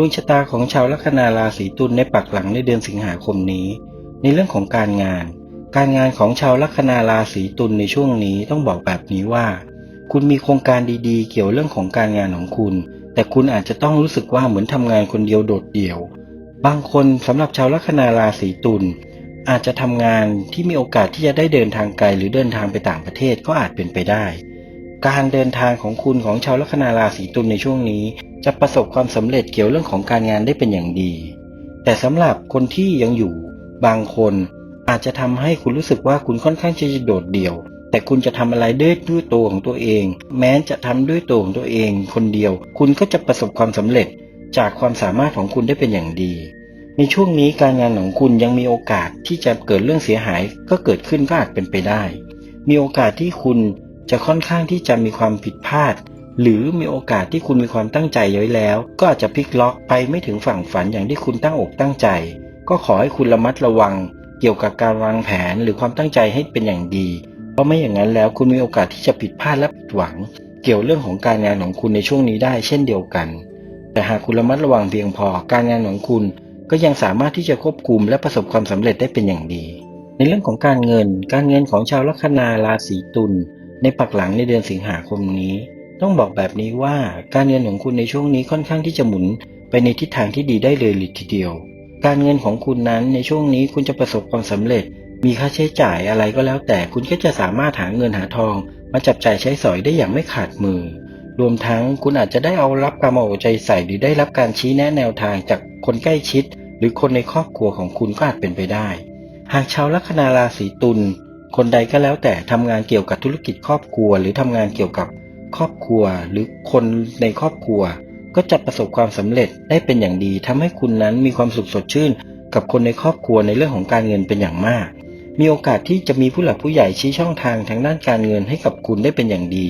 ดวงชะตาของชาวลัคนาราศีตุลในปักหลังในเดือนสิงหาคมนี้ ในเรื่องของการงาน การงานของชาวลัคนาราศีตุลในช่วงนี้ต้องบอกแบบนี้ว่า คุณมีโครงการดีๆ เกี่ยวเรื่องของการงานของคุณ แต่คุณอาจจะต้องรู้สึกว่าเหมือนทำงานคนเดียวโดดเดี่ยว บางคนสำหรับชาวลัคนาราศีตุลอาจจะทำงานที่มีโอกาสที่จะได้เดินทางไกลหรือเดินทางไปต่างประเทศก็อาจเป็นไปได้ การเดินทางของคุณของชาวลัคนาราศีตุลในช่วงนี้ จะประสบความสำเร็จเกี่ยวเรื่องของการงานได้เป็นอย่างดี แต่สำหรับคนที่ยังอยู่บางคนอาจจะทำให้คุณรู้สึกว่าคุณค่อนข้างจะโดดเดี่ยว แต่คุณจะทำอะไรด้วยด้วยตัวของตัวเอง แม้จะทำด้วยตัวของตัวเอง คนเดียว คุณก็จะประสบความสำเร็จจากความสามารถของคุณได้เป็นอย่างดี ในช่วงนี้การงานของคุณยังมีโอกาสที่จะเกิดเรื่องเสียหายก็เกิดขึ้นก็อาจเป็นไปได้ มีโอกาสที่คุณจะค่อนข้างที่จะมีความผิดพลาด หรือมีโอกาสที่คุณมีความตั้งใจไว้แล้ว ก็อาจจะพลิกล็อกไปไม่ถึงฝั่งฝันอย่างที่คุณตั้งอกตั้งใจ ก็ขอให้คุณระมัดระวัง เกี่ยวกับการวางแผนหรือความตั้งใจให้เป็นอย่างดี เพราะไม่อย่างนั้นแล้วคุณมีโอกาสที่จะผิดพลาดและผิดหวัง เกี่ยวเรื่องของการงานของคุณในช่วงนี้ได้เช่นเดียวกัน แต่หากคุณระมัดระวังเพียงพอการงานของคุณ ก็ยังสามารถที่จะควบคุมและประสบความสำเร็จได้เป็นอย่างดีในเรื่องของการเงิน การเงินของชาวลัคนาราศีตุลในปักหลังในเดือนสิงหาคมนี้ ต้องบอกแบบนี้ว่าการเงินของคุณในช่วงนี้ค่อนข้างที่จะหมุนไปในทิศทางที่ดีได้เลยเลยทีเดียว การเงินของคุณนั้นในช่วงนี้คุณจะประสบความสำเร็จ มีค่าใช้จ่ายอะไรก็แล้วแต่คุณก็จะสามารถหาเงินหาทอง มาจับจ่ายใช้สอยได้อย่างไม่ขาดมือ รวมทั้งคุณอาจจะได้เอารับการมาอกใจใส่หรือได้รับการชี้แนะแนวทางจากคนใกล้ชิด หรือคนในครอบครัวของคุณก็อาจเป็นไปได้ หากชาวลัคนาราศีตุลคนใดก็แล้วแต่ทำงานเกี่ยวกับธุรกิจครอบครัว หรือทำงานเกี่ยวกับ ครอบครัวหรือคนในครอบครัว ก็จะประสบความสำเร็จได้เป็นอย่างดีทำให้คุณนั้นมีความสุขสดชื่น กับคนในครอบครัวในเรื่องของการเงินเป็นอย่างมาก มีโอกาสที่จะมีผู้หลักผู้ใหญ่ชี้ช่องทางทางด้านการเงินให้กับคุณได้เป็นอย่างดี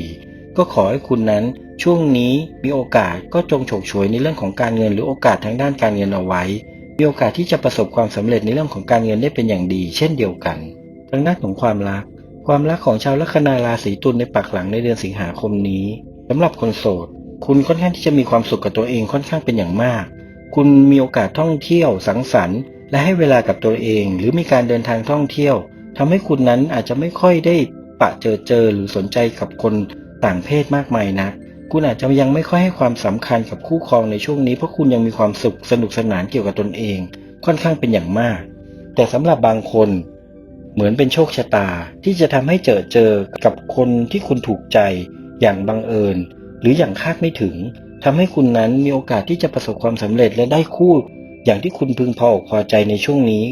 ก็ขอให้คุณนั้นช่วงนี้มีโอกาสก็จงโฉกฉวยในเรื่องของการเงิน หรือโอกาสทางด้านการเงินเอาไว้ มีโอกาสที่จะประสบความสำเร็จในเรื่องของการเงินได้เป็นอย่างดี เช่นเดียวกัน ทางด้านของความรัก ความรักของชาวลัคนาราศีตุลในปักหลังในเดือนสิงหาคมนี้สำหรับคนโสด คุณค่อนข้างที่จะมีความสุขกับตัวเองค่อนข้างเป็นอย่างมาก คุณมีโอกาสท่องเที่ยวสังสรรค์และให้เวลากับตัวเอง หรือมีการเดินทางท่องเที่ยวทำให้คุณนั้นอาจจะไม่ค่อยได้ปะเจอเจอหรือสนใจกับคนต่างเพศมากมายนักคุณอาจจะยังไม่ค่อยให้ความสำคัญกับคู่ครองในช่วงนี้เพราะคุณยังมีความสุขสนุกสนานเกี่ยวกับตนเอง ค่อนข้างเป็นอย่างมาก แต่สำหรับบางคน เหมือนเป็นโชคชะตาที่จะทำให้เจอเจอกับคนที่คุณถูกใจอย่างบังเอิญ หรืออย่างคาดไม่ถึงทำให้คุณนั้นมีโอกาสที่จะประสบความสำเร็จและได้คู่ อย่างที่คุณพึงพออกพอใจในช่วงนี้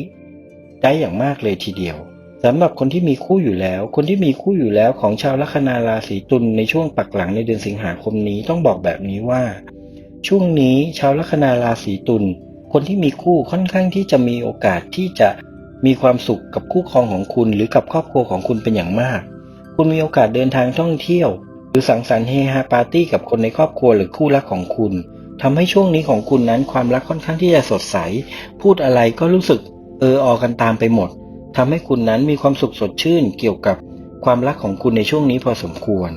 ได้อย่างมากเลยทีเดียวสำหรับคนที่มีคู่อยู่แล้ว คนที่มีคู่อยู่แล้วของชาวลัคนาราศีตุลในช่วงปักหลังในเดือนสิงหาคมนี้ต้องบอกแบบนี้ว่า ช่วงนี้ชาวลัคนาราศีตุลคนที่มีคู่ค่อนข้างที่จะมีโอกาสที่จะ มีความสุขกับคู่ครองของคุณหรือกับครอบครัวของคุณเป็นอย่างมาก คุณมีโอกาสเดินทางท่องเที่ยว หรือสังสรรค์เฮฮาปาร์ตี้กับคนในครอบครัวหรือคู่รักของคุณทำให้ช่วงนี้ของคุณนั้นความรักค่อนข้างที่จะสดใส พูดอะไรก็รู้สึกเออออกันตามไปหมดทำให้คุณนั้นมีความสุขสดชื่นเกี่ยวกับความรักของคุณในช่วงนี้พอสมควร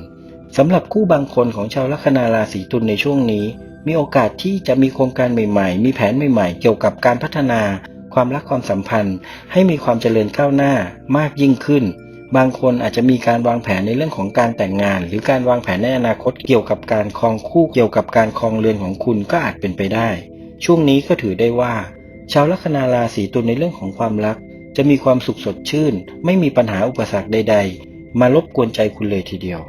สำหรับคู่บางคนของชาวลัคนาราศีตุลในช่วงนี้ มีโอกาสที่จะมีโครงการใหม่ ๆ มีแผนใหม่ ๆ เกี่ยวกับการพัฒนา ความรักความสัมพันธ์ ให้มีความเจริญก้าวหน้ามากยิ่งขึ้น บางคนอาจจะมีการวางแผนในเรื่องของการแต่งงาน หรือการวางแผนในอนาคตเกี่ยวกับการครองคู่เกี่ยวกับการครองเรือนของคุณก็อาจเป็นไปได้ ช่วงนี้ก็ถือได้ว่า ชาวลัคนาราศีตุลในเรื่องของความรัก จะมีความสุขสดชื่น ไม่มีปัญหาอุปสรรคใด ๆ มารบกวนใจคุณเลยทีเดียว